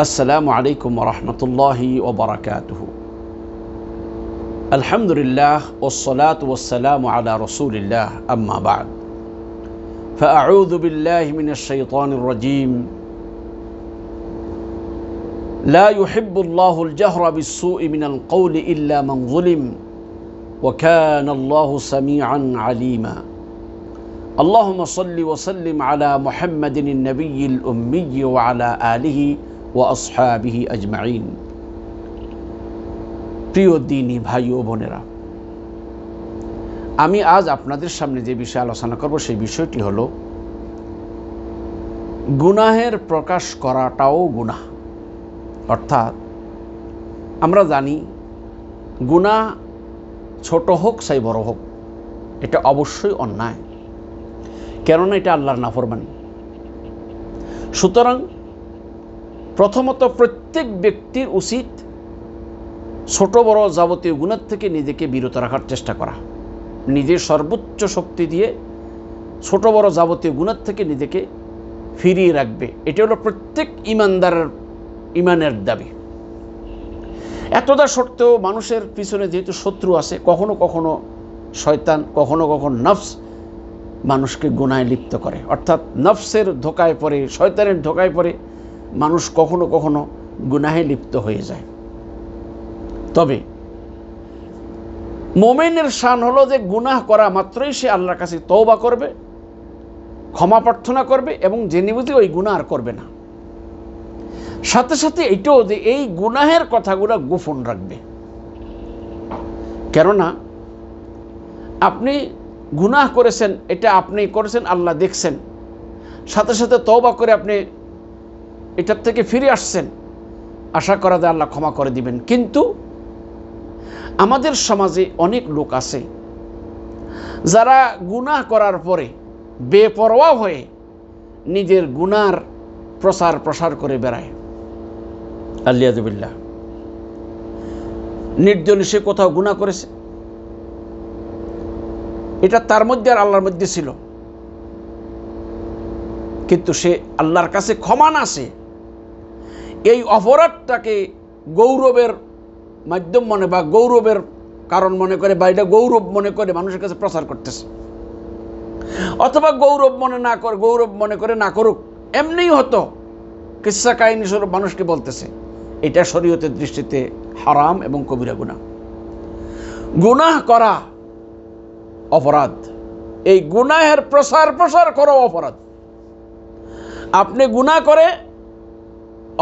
السلام عليكم ورحمة الله وبركاته. الحمد لله والصلاة والسلام على رسول الله أما بعد. فأعوذ بالله من الشيطان الرجيم. لا يحب الله الجهر بالسوء من القول إلا من ظلم وكان الله سميعا عليما. اللهم صل وسلم على محمد النبي الأمي وعلى آله ও আজমাইন। প্রিয় দিনী ভাই ও বোনেরা, আমি আজ আপনাদের সামনে যে বিষয়ে আলোচনা করব সেই বিষয়টি হল, গুনাহের প্রকাশ করাটাও গুনাহ। অর্থাৎ আমরা জানি গুণা ছোট হোক চাই বড় হোক, এটা অবশ্যই অন্যায়। কেননা এটা আল্লাহর নাফরমানি। সুতরাং প্রথমত প্রত্যেক ব্যক্তির উচিত ছোট বড় যাবতীয় গুণের থেকে নিজেকে বিরত রাখার চেষ্টা করা। নিজের সর্বোচ্চ শক্তি দিয়ে ছোট বড় যাবতীয় গুণের থেকে নিজেকে ফিরিয়ে রাখবে। এটা হলো প্রত্যেক ইমানদারের, ইমানের দাবি। এতটা সত্ত্বেও মানুষের পিছনে যেহেতু শত্রু আছে, কখনো কখনো শয়তান, কখনো কখনো নফস মানুষকে গুণায় লিপ্ত করে। অর্থাৎ নফসের ধোকায় পড়ে, শয়তানের ধোকায় পড়ে মানুষ কখনো কখনো গুনাহে লিপ্ত হয়ে যায়। তবে মোমেনের শান হলো যে গুনাহ করা মাত্রই সে আল্লাহর কাছে তওবা করবে, ক্ষমা প্রার্থনা করবে এবং জেনে বুঝে ওই গুনাহ আর করবে না। সাথে সাথে এটাও যে এই গুনাহের কথাগুলো গোপন রাখবে। কেননা আপনি গুনাহ করেছেন, এটা আপনি করেছেন, আল্লাহ দেখছেন। সাথে সাথে তওবা করে আপনি এটার থেকে ফিরে আসছেন, আশা করা যায় আল্লাহ ক্ষমা করে দিবেন। কিন্তু আমাদের সমাজে অনেক লোক আছে যারা গুনাহ করার পরে বেপরোয়া হয়ে নিজের গুনার প্রসার প্রসার করে বেড়ায়। আল্লিয়াজবিল্লা নির্জন সে কোথাও গুণা করেছে? এটা তার মধ্যে আর আল্লাহর মধ্যে ছিল। কিন্তু সে আল্লাহর কাছে ক্ষমা না এই অপরাধটাকে গৌরবের মাধ্যম মনে বা গৌরবের কারণ মনে করে বা এটা গৌরব মনে করে মানুষের কাছে প্রচার করতেছে। অথবা গৌরব মনে না করে, গৌরব মনে করে না করুক, এমনিই হতো। কিসা কাহিনী স্বরূপ মানুষকে বলতেছে, এটা শরীয়তের দৃষ্টিতে হারাম এবং কবিরা গুণা গুনাহ করা অপরাধ। এই গুনাহের প্রসার প্রসার করো অপরাধ। আপনি গুনাহ করে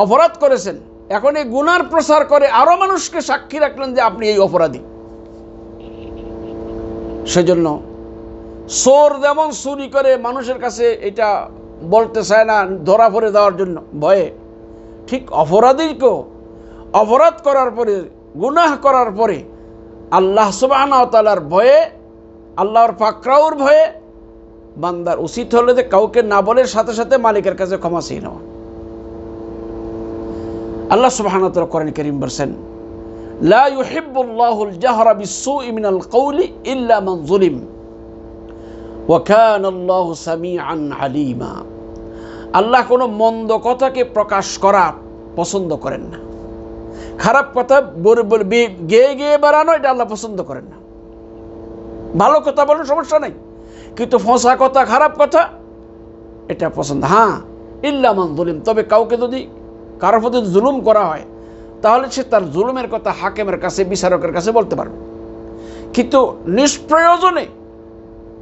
অপরাধ করেছেন। এখন এই গুনার প্রসার করে আরও মানুষকে সাক্ষী রাখলেন যে আপনি এই অপরাধী। সেজন্য সোর যেমন চুরি করে মানুষের কাছে এটা বলতে চায় না, ধরা পড়ে দেওয়ার জন্য, ভয়ে। ঠিক অপরাধীকেও অপরাধ করার পরে, গুনাহ করার পরে আল্লাহ সুবাহর ভয়ে, আল্লাহর পাকরাউর ভয়ে বান্দার উচিত হলে যে কাউকে না বলে সাথে সাথে মালিকের কাছে ক্ষমা চেয়ে নেওয়া। আল্লাহ সুবহানাহু ওয়া কোরআন কারীম বলেন লা ইউহিব্বুল্লাহুল জাহরা বিসসুই মিনাল কওলি ইল্লা মান যুলিম ওয়া কানা আল্লাহু সামিআন আলিমা। আল্লাহ কোনো মন্দ কথাকে প্রকাশ করা পছন্দ করেন না। খারাপ কথা গেয়ে গেয়ে বেড়ানো, এটা আল্লাহ পছন্দ করেন না। ভালো কথা বলুন সমস্যা নেই, কিন্তু ফসা কথা, খারাপ কথা, এটা পছন্দ। হ্যাঁ ইল্লামান দলিম তবে কাউকে যদি কারোর প্রতি জুলুম করা হয়, তাহলে সে তার জুলুমের কথা হাকেমের কাছে, বিচারকের কাছে বলতে পারবে। কিন্তু নিষ্প্রয়োজনে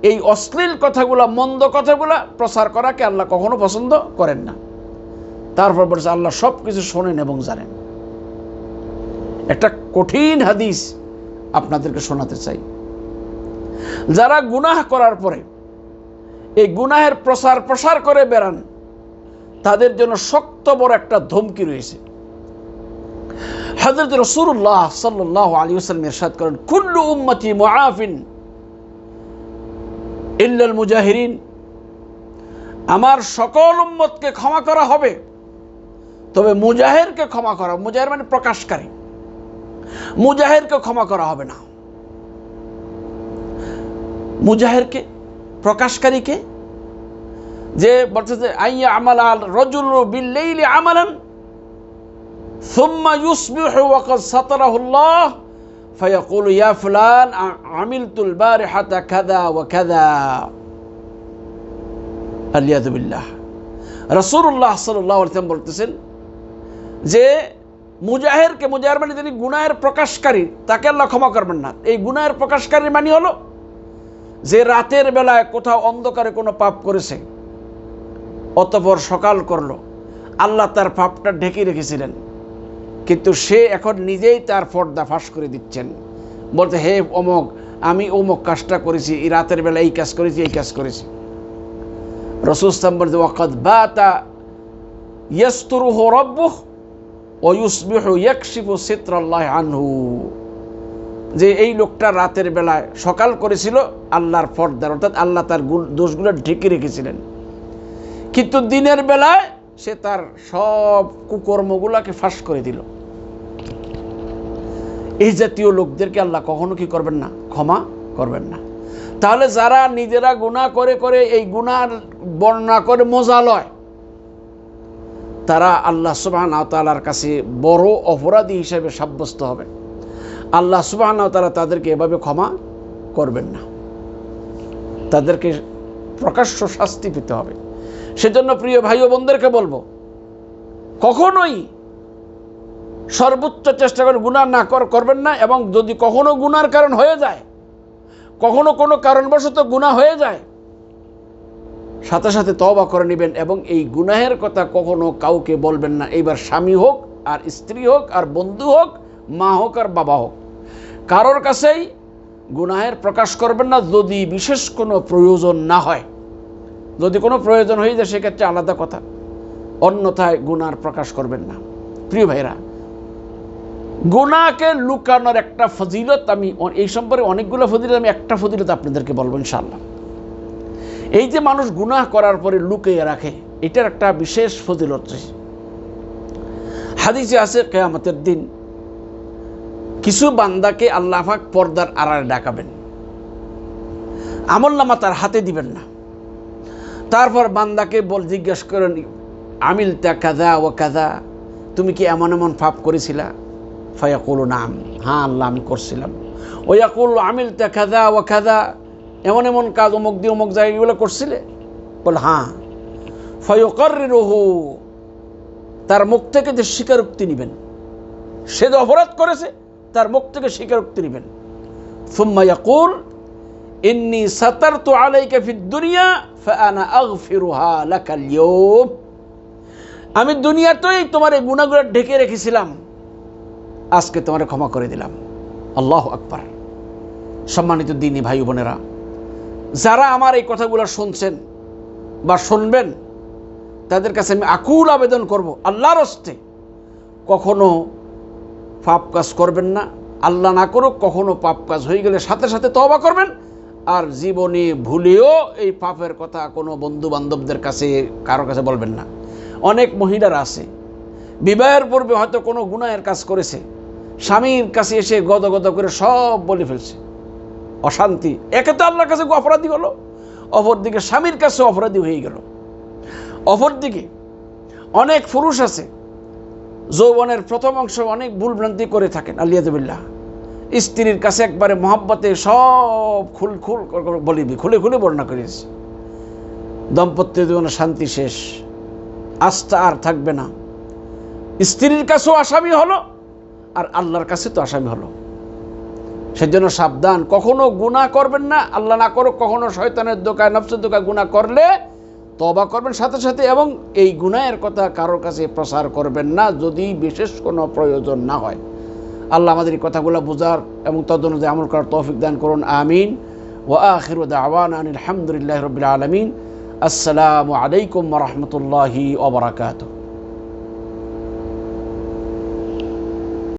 এই অশ্লীল কথাগুলা, মন্দ কথাগুলা প্রচার করাকে আল্লাহ কখনো পছন্দ করেন না। তারপর বলছে, আল্লাহ সব কিছু শোনেন এবং জানেন। একটা কঠিন হাদিস আপনাদেরকে শোনাতে চাই। যারা গুনাহ করার পরে, এই গুনাহের প্রসার প্রসার করে বেড়ান তাদের জন্য শক্ত বড় একটা ধমকি রয়েছে। হজরত রসুল্লাহ সাল্লাহ আলী ওসালাম এরশাদ করেন, কুল্লু উম্মতি মুআফিন ইল্লাল মুজাহিরিন। আমার সকল উম্মতকে ক্ষমা করা হবে, তবে মুজাহেরকে ক্ষমা করা, মুজাহের মানে প্রকাশকারী। মুজাহেরকে ক্ষমা করা হবে না। মুজাহেরকে, প্রকাশকারীকে যে বলছে যে, আইয়া আমাল আল রজুল বিল্লাইলি আমালান, সুম্মা ইউসবিহু ওয়া কদ সাতারাহুল্লাহ ফায়াকুল, ইয়া ফুলান আমিলতুল বারিহাতা কাযা ওয়া কাযা? আলিয়াযু বিল্লাহ। রাসূলুল্লাহ সাল্লাল্লাহু আলাইহি ওয়াসাল্লাম বলতেছেন যে, মুজাহেরকে মুজাহের মানে তিনি গুনাহের প্রকাশকারী, তাকে আল্লাহ ক্ষমা করবেন না। এই গুনাহের প্রকাশকারী মানে হলো যে, রাতের বেলায় কোথাও অন্ধকারে কোনো পাপ করেছে অতপর সকাল করল। আল্লাহ তার পাপটা ঢেকে রেখেছিলেন। কিন্তু সে এখন নিজেই তার পর্দা ফাঁস করে দিচ্ছেন। বলতে, হে অমক, আমি অমুক কাজটা করেছি, এই রাতের বেলা এই কাজ করেছি, এই কাজ করেছি। রসুস্তাম বলতে, ওয়াকাদ বাতা ইয়াস্তুরুহু রব্বুহ ও ইউসবিহু ইয়াকশিফু সিত্রাল্লাহ আনহু। যে এই লোকটা রাতের বেলায় সকাল করেছিল, আল্লাহর পর্দার, অর্থাৎ আল্লাহ তার দোষগুলো ঢেকে রেখেছিলেন। কিন্তু দিনের বেলায় সে তার সব কুকর্মগুলাকে ফাঁস করে দিল। এই জাতীয় লোকদেরকে আল্লাহ কখনো কি করবেন না? ক্ষমা করবেন না। তাহলে যারা নিজেরা গুণা করে করে এই গুনার বর্ণনা করে মজা লয়, তারা আল্লাহ সুবাহ তালার কাছে বড় অপরাধী হিসেবে সাব্যস্ত হবে। আল্লাহ সুবাহ তালা তাদেরকে এভাবে ক্ষমা করবেন না। তাদেরকে প্রকাশ্য শাস্তি পেতে হবে। সেজন্য প্রিয় ভাই ও বোনদেরকে বলব, কখনোই সর্বোচ্চ চেষ্টা করে গুণা না করবেন না এবং যদি কখনো গুনার কারণ হয়ে যায়, কখনো কোনো কারণবশত গুণা হয়ে যায়, সাথে সাথে তবা করে নেবেন এবং এই গুনাহের কথা কখনো কাউকে বলবেন না। এইবার স্বামী হোক আর স্ত্রী হোক আর বন্ধু হোক, মা হোক আর বাবা হোক, কারোর কাছেই গুনাহের প্রকাশ করবেন না যদি বিশেষ কোনো প্রয়োজন না হয়। যদি কোনো প্রয়োজন হয়ে যায়, সেক্ষেত্রে আলাদা কথা। অন্যথায় গুনার প্রকাশ করবেন না। প্রিয় ভাইরা গুনাকে লুকানোর একটা ফজিলত আমি এই সম্পর্কে অনেকগুলো ফজিলত, আমি একটা ফজিলত আপনাদেরকে বলব ইনশাল্লাহ এই যে মানুষ গুনাহ করার পরে লুকিয়ে রাখে, এটার একটা বিশেষ ফজিলত হাদিসে আছে, কেয়ামতের দিন কিছু বান্দাকে আল্লাহাক পর্দার আড়ালে ডাকাবেন। আমল্লামা তার হাতে দিবেন না। তারপর বান্দাকে বল, জিজ্ঞেস করেন, আমিল তা কাদা ও কাদা? তুমি কি এমন এমন পাপ করেছিলা? ফায়াকুল, নাম হ্যাঁ আল্লাহ, আমি করছিলাম। ওয়াকুল, আমিল তা কাদা ও কাদা? এমন এমন কাজ অমুক দিয়ে অমুক জায়গাগুলো করছিলে? বল হ্যাঁ। ফয়কর রহু তার মুখ থেকে যে স্বীকারোক্তি নেবেন, সে যে অপরাধ করেছে, তার মুখ থেকে স্বীকারোক্তি নেবেন। সুম্মা ইয়াকুল ইন্নি আলাইকা ফিদ দুনিয়া ইয়াউম। আমি দুনিয়াতেই তোমার এই গুণাগুলো ঢেকে রেখেছিলাম। আজকে তোমার ক্ষমা করে দিলাম। আল্লাহ আকবার। সম্মানিত দিনী ভাই বোনেরা, যারা আমার এই কথাগুলো শুনছেন বা শুনবেন, তাদের কাছে আমি আকুল আবেদন করব, আল্লাহর হস্তে। কখনো পাপ কাজ করবেন না, আল্লাহ না করুক, কখনো পাপ কাজ হয়ে গেলে সাথে সাথে তবা করবেন আর জীবনে ভুলেও এই পাপের কথা কোনো বন্ধু বান্ধবদের কাছে, কারও কাছে বলবেন না। অনেক মহিলারা আছে। বিবাহের পূর্বে হয়তো কোনো গুণায়ের কাজ করেছে। স্বামীর কাছে এসে গদ গদ করে সব বলে ফেলছে। অশান্তি। একে তো আল্লাহর কাছে অপরাধী হলো। অপরদিকে স্বামীর কাছে অপরাধী হয়ে গেল। অপরদিকে অনেক পুরুষ আছে। যৌবনের প্রথম অংশ অনেক ভুলভ্রান্তি করে থাকেন আলিয়াদুবিল্লাহ স্ত্রীর কাছে একবারে মহাব্বতে সব খুল খুল বলিবি খুলে খুলে বর্ণনা করেছি দম্পত্য জীবনে শান্তি শেষ। আস্থা আর থাকবে না। স্ত্রীর কাছেও আসামি হলো আর আল্লাহর কাছে তো আসামি হলো। সেজন্য সাবধান। কখনো গুণা করবেন না। আল্লাহ না করো কখনো শয়তানের দোকায় নফসের দোকায় গুণা করলে তবা করবেন সাথে সাথে এবং এই গুনায়ের কথা কারোর কাছে প্রচার করবেন না যদি বিশেষ কোনো প্রয়োজন না হয়। আল্লাহ আমাদের এই কথাগুলো বোঝার এবং তদনুযায়ী আমল করার তৌফিক দান করুন, আমিন। ও আখির দাওয়ান আলহামদুলিল্লাহ রবিল আলমিন। আসসালামু আলাইকুম রহমতুল্লাহি ওবরাকাতু